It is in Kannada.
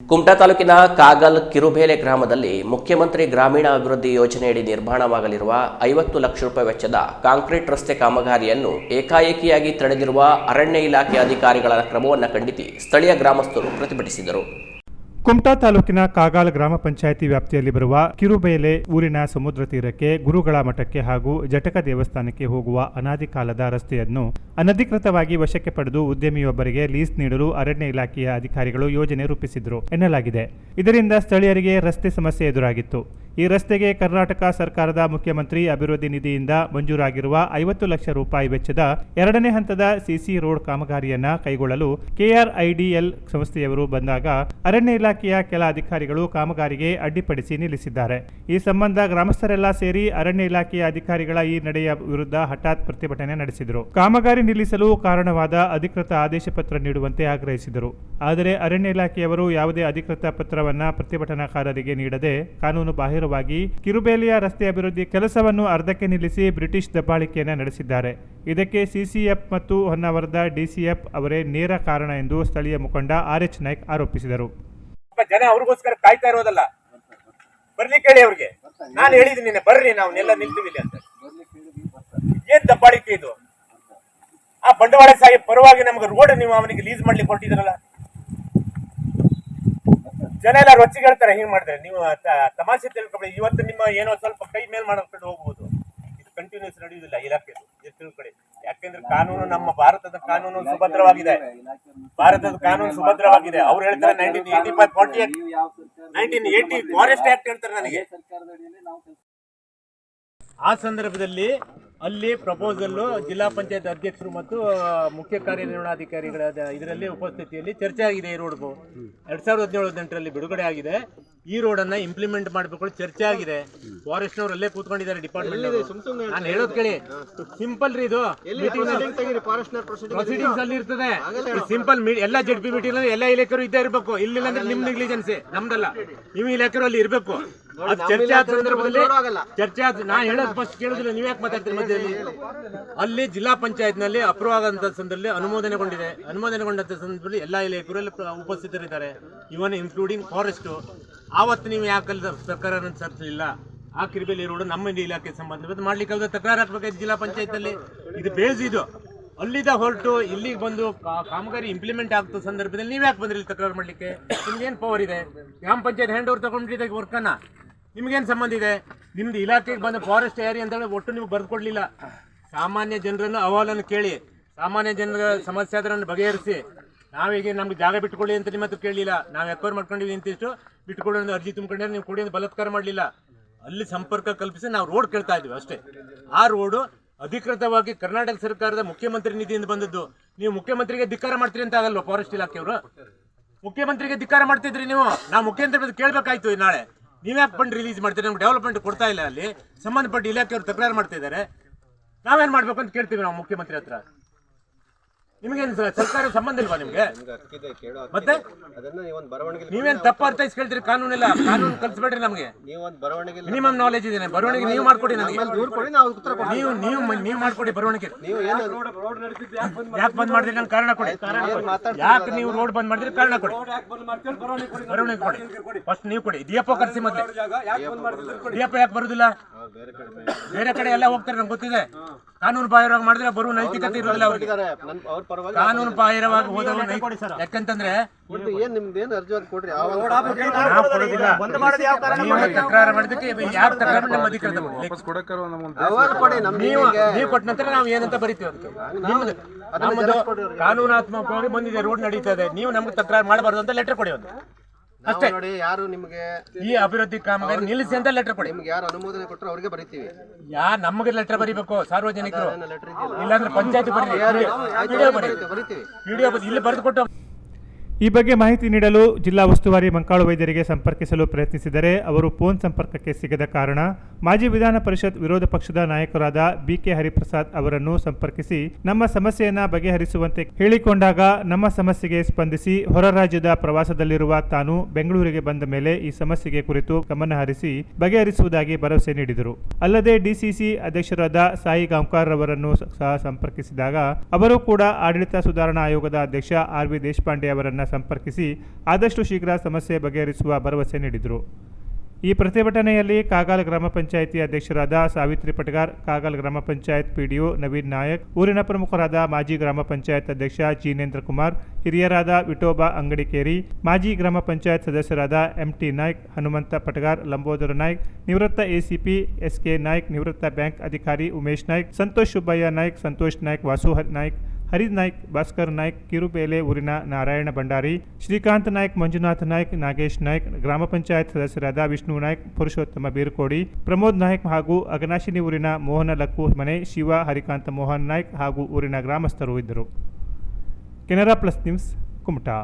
ಕುಮಟಾ ತಾಲೂಕಿನ ಕಾಗಲ್ ಕಿರುಬೇಲೆ ಗ್ರಾಮದಲ್ಲಿ ಮುಖ್ಯಮಂತ್ರಿ ಗ್ರಾಮೀಣ ಅಭಿವೃದ್ಧಿ ಯೋಜನೆಯಡಿ ನಿರ್ಮಾಣವಾಗಲಿರುವ ಐವತ್ತು ಲಕ್ಷ ರೂಪಾಯಿ ವೆಚ್ಚದ ಕಾಂಕ್ರೀಟ್ ರಸ್ತೆ ಕಾಮಗಾರಿಯನ್ನು ಏಕಾಏಕಿಯಾಗಿ ತಡೆದಿರುವ ಅರಣ್ಯ ಇಲಾಖೆ ಅಧಿಕಾರಿಗಳ ಕ್ರಮವನ್ನು ಖಂಡಿಸಿ ಸ್ಥಳೀಯ ಗ್ರಾಮಸ್ಥರು ಪ್ರತಿಭಟಿಸಿದರು. ಕುಮಟಾ ತಾಲೂಕಿನ ಕಾಗಾಲ್ ಗ್ರಾಮ ಪಂಚಾಯಿತಿ ವ್ಯಾಪ್ತಿಯಲ್ಲಿ ಬರುವ ಕಿರುಬೇಲೆ ಊರಿನ ಸಮುದ್ರ ತೀರಕ್ಕೆ ಗುರುಗಳ ಮಠಕ್ಕೆ ಹಾಗೂ ಜಟಕ ದೇವಸ್ಥಾನಕ್ಕೆ ಹೋಗುವ ಅನಾದಿ ಕಾಲದ ರಸ್ತೆಯನ್ನು ಅನಧಿಕೃತವಾಗಿ ವಶಕ್ಕೆ ಪಡೆದು ಉದ್ಯಮಿಯೊಬ್ಬರಿಗೆ ಲೀಸ್ ನೀಡಲು ಅರಣ್ಯ ಇಲಾಖೆಯ ಅಧಿಕಾರಿಗಳು ಯೋಜನೆ ರೂಪಿಸಿದ್ರು ಎನ್ನಲಾಗಿದೆ. ಇದರಿಂದ ಸ್ಥಳೀಯರಿಗೆ ರಸ್ತೆ ಸಮಸ್ಯೆ ಎದುರಾಗಿತ್ತು. ಈ ರಸ್ತೆಗೆ ಕರ್ನಾಟಕ ಸರ್ಕಾರದ ಮುಖ್ಯಮಂತ್ರಿ ಅಭಿವೃದ್ಧಿ ನಿಧಿಯಿಂದ ಮಂಜೂರಾಗಿರುವ ಐವತ್ತು ಲಕ್ಷ ರೂಪಾಯಿ ವೆಚ್ಚದ ಎರಡನೇ ಹಂತದ ಸಿಸಿ ರೋಡ್ ಕಾಮಗಾರಿಯನ್ನ ಕೈಗೊಳ್ಳಲು ಕೆಆರ್ಐಡಿಎಲ್ ಸಂಸ್ಥೆಯವರು ಬಂದಾಗ ಅರಣ್ಯ ಇಲಾಖೆಯ ಕೆಲ ಅಧಿಕಾರಿಗಳು ಕಾಮಗಾರಿಗೆ ಅಡ್ಡಿಪಡಿಸಿ ನಿಲ್ಲಿಸಿದ್ದಾರೆ. ಈ ಸಂಬಂಧ ಗ್ರಾಮಸ್ಥರೆಲ್ಲ ಸೇರಿ ಅರಣ್ಯ ಇಲಾಖೆಯ ಅಧಿಕಾರಿಗಳ ಈ ನಡೆಯ ವಿರುದ್ಧ ಹಠಾತ್ ಪ್ರತಿಭಟನೆ ನಡೆಸಿದರು. ಕಾಮಗಾರಿ ನಿಲ್ಲಿಸಲು ಕಾರಣವಾದ ಅಧಿಕೃತ ಆದೇಶ ಪತ್ರ ನೀಡುವಂತೆ ಆಗ್ರಹಿಸಿದರು. ಆದರೆ ಅರಣ್ಯ ಇಲಾಖೆಯವರು ಯಾವುದೇ ಅಧಿಕೃತ ಪತ್ರವನ್ನ ಪ್ರತಿಭಟನಾಕಾರರಿಗೆ ನೀಡದೆ ಕಾನೂನು ಬಾಹಿರವಾಗಿ ಕಿರುಬೇಲಿಯ ರಸ್ತೆ ಅಭಿವೃದ್ಧಿ ಕೆಲಸವನ್ನು ಅರ್ಧಕ್ಕೆ ನಿಲ್ಲಿಸಿ ಬ್ರಿಟಿಷ್ ದಬ್ಬಾಳಿಕೆಯನ್ನು ನಡೆಸಿದ್ದಾರೆ. ಇದಕ್ಕೆ ಸಿಸಿಎಫ್ ಮತ್ತು ಹೊನ್ನಾವರದ ಡಿಸಿಎಫ್ ಅವರೇ ನೇರ ಕಾರಣ ಎಂದು ಸ್ಥಳೀಯ ಮುಖಂಡ ಆರ್ ಎಚ್ ನಾಯ್ಕ್ ಆರೋಪಿಸಿದರು. ಜನ ಅವ್ರಿಗೋಸ್ಕರ ಕಾಯ್ತಾ ಇರೋದಲ್ಲ? ಬರ್ಲಿಕ್ಕೆ ಹೇಳಿ ಅವ್ರಿಗೆ. ನಾನು ಹೇಳಿದ್ದೀನಿ ಬರ್ರಿ, ನಾವು ಎಲ್ಲ ನಿಲ್ತೀವಿ ಅಂತ. ಏನ್ ದಬ್ಬಾಳಿಕೆ ಇದು? ಆ ಬಂಡವಾಳ ಸಾಹೇಬ್ ಪರವಾಗಿ ನಮ್ಗೆ ರೋಡ್ ನೀವು ಅವನಿಗೆ ಲೀಸ್ ಮಾಡ್ಲಿಕ್ಕೆ ಕೊಟ್ಟಿದ್ರಲ್ಲ ಜನ ಎಲ್ಲ ರೊಚ್ಚಿಗೆ ಹೇಳ್ತಾರೆ ಹಿಂಗ್ ಮಾಡಿದ್ರೆ. ನೀವು ತಮಾಷೆ ತಿಳ್ಕೊಬೇಡಿ. ಇವತ್ತು ನಿಮ್ಮ ಏನೋ ಸ್ವಲ್ಪ ಕೈ ಮೇಲ್ ಮಾಡ್ಕೊಂಡು ಹೋಗ್ಬೋದು. ಇದು ಕಂಟಿನ್ಯೂಸ್ ನಡೆಯುವುದಿಲ್ಲ ಇಲಾಖೆ ಇದು ತಿಳ್ಕೊಳ್ಳಿ ಯಾಕೆಂದ್ರೆ ಕಾನೂನು ನಮ್ಮ ಭಾರತದ ಕಾನೂನು ಸುಭದ್ರವಾಗಿದೆ. ಭಾರತದ ಕಾನೂನು ಸುಭದ್ರವಾಗಿದೆ. ಅವ್ರು ಹೇಳ್ತಾರೆ nineteen eighty five forty nineteen eighty forest act ಹೇಳ್ತಾರೆ ನನಗೆ. ಆ ಸಂದರ್ಭದಲ್ಲಿ ಅಲ್ಲಿ ಪ್ರಪೋಸಲ್ಲು ಜಿಲ್ಲಾ ಪಂಚಾಯತ್ ಅಧ್ಯಕ್ಷರು ಮತ್ತು ಮುಖ್ಯ ಕಾರ್ಯನಿರ್ವಹಣಾಧಿಕಾರಿಗಳ ಇದರಲ್ಲಿ ಉಪಸ್ಥಿತಿಯಲ್ಲಿ ಚರ್ಚೆ ಆಗಿದೆ ಈ ರೋಡ್ ಎರಡು ಸಾವಿರದ ಹದಿನೇಳು ಹದಿನೆಂಟರಲ್ಲಿ ಬಿಡುಗಡೆ ಆಗಿದೆ. ಈ ರೋಡ್ ಅನ್ನ ಇಂಪ್ಲಿಮೆಂಟ್ ಮಾಡ್ಬೇಕು ಚರ್ಚೆ ಆಗಿದೆ. ಫಾರೆಸ್ಟ್ ನವರು ಅಲ್ಲೇ ಕೂತ್ಕೊಂಡಿದ್ದಾರೆ ಡಿಪಾರ್ಟ್ಮೆಂಟ್ ನಾನು ಹೇಳೋದ್ ಕೇಳಿ. ಸಿಂಪಲ್ ರೀ ಇದು. ಪ್ರೊಸೀಡಿಂಗ್ಸ್ ಅಲ್ಲಿ ಇರ್ತದೆ. ಸಿಂಪಲ್ ಎಲ್ಲ ಜಡ್ ಪಿ ಮೀಟಿಂಗ್ ಎಲ್ಲ ಇಲಾಖೆರು ಇದ್ದೇ ಇರಬೇಕು. ಇಲ್ಲಿಲ್ಲ ಅಂದ್ರೆ ನಿಮ್ ನೆಗ್ಲಿಜೆನ್ಸಿ ನಮ್ದಲ್ಲ. ನೀವು ಇಲಾಖೆರು ಅಲ್ಲಿ ಇರಬೇಕು ಅದು ಚರ್ಚೆ ಆದ ಸಂದರ್ಭದಲ್ಲಿ ಚರ್ಚೆ ಆದ ನಾ ಹೇಳೋದು ಫಸ್ಟ್ ಕೇಳಿದ್ರೆ ನೀವ್ ಯಾಕೆ ಮಾತಾಡ್ತೀರಿ ಮಧ್ಯದಲ್ಲಿ? ಅಲ್ಲಿ ಜಿಲ್ಲಾ ಪಂಚಾಯತ್ನಲ್ಲಿ ಅಪ್ರೂವ್ ಆದಂತ ಸಂದರ್ಭದಲ್ಲಿ ಅನುಮೋದನೆಗೊಂಡಿದೆ. ಅನುಮೋದನೆಗೊಂಡಂತ ಸಂದರ್ಭದಲ್ಲಿ ಎಲ್ಲಾ ಇಲಾಖೆರು ಉಪಸ್ಥಿತರಿದ್ದಾರೆ. ಇವನ್ ಇನ್ಕ್ಲೂಡಿಂಗ್ ಫಾರೆಸ್ಟ್ ಆವತ್ತು ನೀವು ಯಾಕೆ ಸರ್ಕಾರ ಸರ್ಸಲಿಲ್ಲ ಆ ಕಿರಿಬೇಲಿ ರೋಡ್ ನಮ್ಮ ಇಲಾಖೆ ಸಂಬಂಧ ಮಾಡ್ಲಿಕ್ಕೆ ಹೋದ್ರೆ ತಕರಾರು ಹಾಕ್ಬೇಕಾಯ್ತು ಜಿಲ್ಲಾ ಪಂಚಾಯತ್ ಅಲ್ಲಿ ಇದು ಬೇಸ್ ಇದು. ಅಲ್ಲಿಂದ ಹೊರಟು ಇಲ್ಲಿಗೆ ಬಂದು ಕಾಮಗಾರಿ ಇಂಪ್ಲಿಮೆಂಟ್ ಆಗ್ತೋ ಸಂದರ್ಭದಲ್ಲಿ ನೀವ್ ಯಾಕೆ ಬಂದ್ರಿ ತಕರಾರು ಮಾಡ್ಲಿಕ್ಕೆ? ನಿಮ್ಗೇನು ಪವರ್ ಇದೆ? ಗ್ರಾಮ ಪಂಚಾಯತ್ ಹ್ಯಾಂಡ್ ಓವರ್ ತಗೊಂಡಿದ್ದಾಗ ವರ್ಕನ್ನ ನಿಮ್ಗೇನು ಸಂಬಂಧ ಇದೆ? ನಿಮ್ದು ಇಲಾಖೆಗೆ ಬಂದ ಫಾರೆಸ್ಟ್ ಏರಿಯಾ ಅಂತ ಹೇಳಿ ಒಟ್ಟು ನೀವು ಬರ್ಕೊಡ್ಲಿಲ್ಲ ಸಾಮಾನ್ಯ ಜನರನ್ನು ಅಹವಾಲನ್ನು ಕೇಳಿ, ಸಾಮಾನ್ಯ ಜನರ ಸಮಸ್ಯೆ ಅದರನ್ನು ಬಗೆಹರಿಸಿ. ನಾವೀಗ ನಮ್ಗೆ ಜಾಗ ಬಿಟ್ಕೊಳ್ಳಿ ಅಂತ ನಿಮ್ಮ ಹತ್ರ ಕೇಳಲಿಲ್ಲ. ನಾವು ಎಕ್ವೈರ್ ಮಾಡ್ಕೊಂಡಿವಿ ಇಂತಿಷ್ಟು ಬಿಟ್ಕೊಡಿ ಅರ್ಜಿ ತುಂಬಿಕೊಂಡ್ರೆ ನೀವು ಕೊಡಿ ಅಂತ ಬಲಾತ್ಕಾರ ಮಾಡಲಿಲ್ಲ. ಅಲ್ಲಿ ಸಂಪರ್ಕ ಕಲ್ಪಿಸಿ ನಾವು ರೋಡ್ ಕೇಳ್ತಾ ಇದ್ವಿ ಅಷ್ಟೇ. ಆ ರೋಡು ಅಧಿಕೃತವಾಗಿ ಕರ್ನಾಟಕ ಸರ್ಕಾರದ ಮುಖ್ಯಮಂತ್ರಿ ನಿಧಿಯಿಂದ ಬಂದದ್ದು. ನೀವು ಮುಖ್ಯಮಂತ್ರಿಗೆ ಧಿಕ್ಕಾರ ಮಾಡ್ತೀರಿ ಅಂತ ಆಗಲ್ವ ಫಾರೆಸ್ಟ್ ಇಲಾಖೆಯವರು? ಮುಖ್ಯಮಂತ್ರಿಗೆ ಧಿಕ್ಕಾರ ಮಾಡ್ತಿದ್ರಿ ನೀವು? ನಾವು ಮುಖ್ಯಮಂತ್ರಿ ಬಂದು ಕೇಳಬೇಕಾಯ್ತು ನಾಳೆ. ನೀವ್ಯಾಕೆ ಫಂಡ್ ರಿಲೀಸ್ ಮಾಡ್ತೀರಿ? ನಮ್ಗೆ ಡೆವಲಪ್ಮೆಂಟ್ ಕೊಡ್ತಾ ಇಲ್ಲ ಅಲ್ಲಿ. ಸಂಬಂಧಪಟ್ಟ ಇಲಾಖೆಯವರು ತಕರಾರು ಮಾಡ್ತಾ ಇದ್ದಾರೆ. ನಾವೇನ್ ಮಾಡ್ಬೇಕು ಅಂತ ಕೇಳ್ತೀವಿ ನಾವು ಮುಖ್ಯಮಂತ್ರಿ ಹತ್ರ. ನಿಮಗೇನು ಸರ್ಕಾರ ಸಂಬಂಧ ಇಲ್ವಾ ನಿಮ್ಗೆ? ಮತ್ತೆ? ಅದನ್ನ ತಪ್ಪ ಬರವಣಿಗೆ ನೀವೇನ್ ತಪ್ಪು ಅರ್ಥೈಸ್ಕೊಳ್ತೀರಿ ಕಾನೂನೆಲ್ಲ ಕಾನೂನು ಕಲ್ಸ್ಬೇಡ್ರಿ ನಮಗೆ. ನೀವೊಂದು ಬರವಣಿಗೆ ಮಿನಿಮಮ್ ನಾಲೆಜ್ ಇದೆ ಬರವಣಿಗೆ ನೀವು ಮಾಡ್ಕೊಡಿ ನನಗೆ. ದೂರ ಕೊಡಿ ನಾವು. ನೀವು ನೀವು ನೀವು ಮಾಡ್ಕೊಡಿ ಬರವಣಿಗೆ. ನೀವು ಏನು ಯಾಕೆ ಬಂದ್ ಮಾಡಿದ್ರಿ ನಂಗೆ ಕಾರಣ ಕೊಡಿ. ಯಾಕೆ ನೀವು ರೋಡ್ ಬಂದ್ ಮಾಡಿದ್ರಿ ಕಾರಣ ಕೊಡಿ. ಬರವಣಿಗೆ ಕೊಡಿ. ಫಸ್ಟ್ ನೀವು ಕೊಡಿ. ದಿಯಪ್ಪ ಕರ್ಸಿ ಮೊದಲು ದಿಯಪ್ಪ ಯಾಕೆ ಬರುದಿಲ್ಲ? ಬೇರೆ ಕಡೆ ಎಲ್ಲ ಹೋಗ್ತಾರೆ ನಂಗೆ ಗೊತ್ತಿದೆ. ಕಾನೂನು ಬಾಹಿರವಾಗಿ ಮಾಡಿದ್ರೆ ಬರುವ ನೈತಿಕತೆ ಇರೋದಿಲ್ಲ ಅವ್ರಿಗೆ. ಕಾನೂನು ಬಾಹಿರವಾಗಿ ಹೋದವರು ಯಾಕಂತಂದ್ರೆ ತಕರಾರು ಮಾಡಿದಕ್ಕೆ ಯಾರು ತಕರಾರು ನಮ್ಮ ಅಧಿಕಾರದ ನೀವು. ನೀವು ಕೊಟ್ಟ ನಂತರ ನಾವು ಏನಂತ ಬರೀತೀವಿ ಅದಕ್ಕೆ? ನಿಮ್ದು ನಮ್ಮದು ಕಾನೂನಾತ್ಮಕವಾಗಿ ಬಂದಿದೆ ರೋಡ್ ನಡೀತಾ ಇದೆ. ನೀವು ನಮ್ಗೆ ತಕರಾರು ಮಾಡಬಾರ್ದು ಅಂತ ಲೆಟರ್ ಕೊಡಿ ಒಂದು. ನಾವು ನೋಡಿ ಯಾರು ನಿಮಗೆ ಈ ಅಭಿವೃದ್ಧಿ ಕಾಮಗಾರಿ ನಿಲ್ಲಿಸಿ ಅಂತ ಲೆಟರ್ ಕೊಡಿ. ನಿಮ್ಗೆ ಯಾರು ಅನುಮೋದನೆ ಕೊಟ್ಟರು ಅವ್ರಿಗೆ ಬರೀತೀವಿ. ಯಾ ನಮಗೆ ಲೆಟರ್ ಬರಿಬೇಕು ಸಾರ್ವಜನಿಕರು. ಲೆಟರ್ ಇಲ್ಲಾಂದ್ರೆ ಪಂಚಾಯತ್ ಬರೀ ವಿಡಿಯೋ ಬರೀ ಬರಿತೀವಿ? ವಿಡಿಯೋ ಇಲ್ಲಿ ಬರೆದು ಕೊಟ್ಟು ಈ ಬಗ್ಗೆ ಮಾಹಿತಿ ನೀಡಲು ಜಿಲ್ಲಾ ಉಸ್ತುವಾರಿ ಮಂಕಾಳು ವೈದ್ಯರಿಗೆ ಸಂಪರ್ಕಿಸಲು ಪ್ರಯತ್ನಿಸಿದರೆ ಅವರು ಫೋನ್ ಸಂಪರ್ಕಕ್ಕೆ ಸಿಗದ ಕಾರಣ ಮಾಜಿ ವಿಧಾನ ಪರಿಷತ್ ವಿರೋಧ ಪಕ್ಷದ ನಾಯಕರಾದ ಬಿಕೆ ಹರಿಪ್ರಸಾದ್ ಅವರನ್ನು ಸಂಪರ್ಕಿಸಿ ನಮ್ಮ ಸಮಸ್ಯೆಯನ್ನು ಬಗೆಹರಿಸುವಂತೆ ಹೇಳಿಕೊಂಡಾಗ ನಮ್ಮ ಸಮಸ್ಯೆಗೆ ಸ್ಪಂದಿಸಿ ಹೊರ ರಾಜ್ಯದ ಪ್ರವಾಸದಲ್ಲಿರುವ ತಾನು ಬೆಂಗಳೂರಿಗೆ ಬಂದ ಮೇಲೆ ಈ ಸಮಸ್ಯೆಗೆ ಕುರಿತು ಗಮನ ಹರಿಸಿ ಬಗೆಹರಿಸುವುದಾಗಿ ಭರವಸೆ ನೀಡಿದರು. ಅಲ್ಲದೆ ಡಿಸಿಸಿ ಅಧ್ಯಕ್ಷರಾದ ಸಾಯಿ ಗಾಂವ್ಕರ್ ಅವರನ್ನು ಸಹ ಸಂಪರ್ಕಿಸಿದಾಗ ಅವರು ಕೂಡ ಆಡಳಿತ ಸುಧಾರಣಾ ಆಯೋಗದ ಅಧ್ಯಕ್ಷ ಆರ್ ವಿ ದೇಶಪಾಂಡೆ ಅವರನ್ನ ಸಂಪರ್ಕಿಸಿ ಆದಷ್ಟು ಶೀಘ್ರ ಸಮಸ್ಯೆ ಬಗೆಹರಿಸುವ ಭರವಸೆ ನೀಡಿದರು. ಈ ಪ್ರತಿಭಟನೆಯಲ್ಲಿ ಕಾಗಲ್ ಗ್ರಾಮ ಪಂಚಾಯಿತಿ ಅಧ್ಯಕ್ಷರಾದ ಸಾವಿತ್ರಿ ಪಟಗಾರ್, ಕಾಗಲ್ ಗ್ರಾಮ ಪಂಚಾಯತ್ ಪಿಡಿಒ ನವೀನ್ ನಾಯಕ್, ಊರಿನ ಪ್ರಮುಖರಾದ ಮಾಜಿ ಗ್ರಾಮ ಪಂಚಾಯತ್ ಅಧ್ಯಕ್ಷ ಜೀನೇಂದ್ರ ಕುಮಾರ್, ಹಿರಿಯರಾದ ವಿಠೋಬಾ ಅಂಗಡಿಕೇರಿ, ಮಾಜಿ ಗ್ರಾಮ ಪಂಚಾಯತ್ ಸದಸ್ಯರಾದ ಎಂಟಿ ನಾಯ್ಕ್, ಹನುಮಂತ ಪಟಗಾರ್, ಲಂಬೋದರ ನಾಯ್ಕ್, ನಿವೃತ್ತ ಎಸಿಪಿ ಎಸ್ಕೆ ನಾಯ್ಕ್, ನಿವೃತ್ತ ಬ್ಯಾಂಕ್ ಅಧಿಕಾರಿ ಉಮೇಶ್ ನಾಯ್ಕ್, ಸಂತೋಷ್ ಸುಬ್ಬಯ್ಯ ನಾಯ್ಕ್, ಸಂತೋಷ್ ನಾಯ್ಕ್ ವಾಸು ಹ- ನಾಯ್ಕ್ ಹರಿದ್ ನಾಯ್ಕ್, ಭಾಸ್ಕರ್ ನಾಯ್ಕ್, ಕಿರುಬೇಲೆ, ಊರಿನ ನಾರಾಯಣ ಭಂಡಾರಿ, ಶ್ರೀಕಾಂತ್ ನಾಯ್ಕ್, ಮಂಜುನಾಥ್ ನಾಯ್ಕ್, ನಾಗೇಶ್ ನಾಯ್ಕ್, ಗ್ರಾಮ ಪಂಚಾಯತ್ ಸದಸ್ಯರಾದ ವಿಷ್ಣು ನಾಯ್ಕ್, ಪುರುಷೋತ್ತಮ ಬೀರ್ಕೋಡಿ, ಪ್ರಮೋದ್ ನಾಯ್ಕ್ ಹಾಗೂ ಅಗನಾಶಿನಿ ಊರಿನ ಮೋಹನ ಲಕ್ಕು ಮನೆ, ಶಿವ ಹರಿಕಾಂತ ಮೋಹನ್ ನಾಯ್ಕ್ ಹಾಗೂ ಊರಿನ ಗ್ರಾಮಸ್ಥರು ಇದ್ದರು. Canara plus news, Kumta.